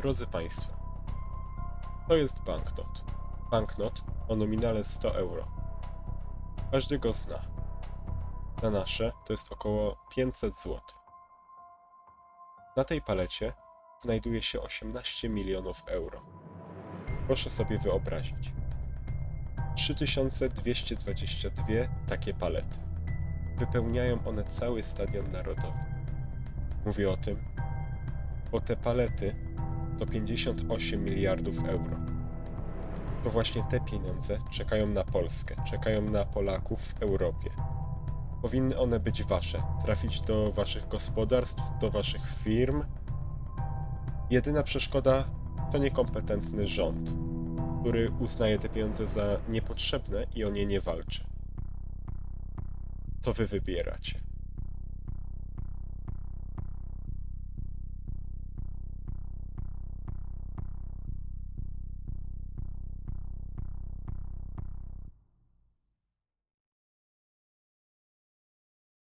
Drodzy Państwo, to jest banknot. Banknot o nominale 100 euro. Każdy go zna. Na nasze to jest około 500 zł. Na tej palecie znajduje się 18 milionów euro. Proszę sobie wyobrazić. 3222 takie palety. Wypełniają one cały stadion narodowy. Mówię o tym, bo te palety to 58 miliardów euro. To właśnie te pieniądze czekają na Polskę, czekają na Polaków w Europie. Powinny one być wasze, trafić do waszych gospodarstw, do waszych firm. Jedyna przeszkoda to niekompetentny rząd, który uznaje te pieniądze za niepotrzebne i o nie nie walczy. To wy wybieracie.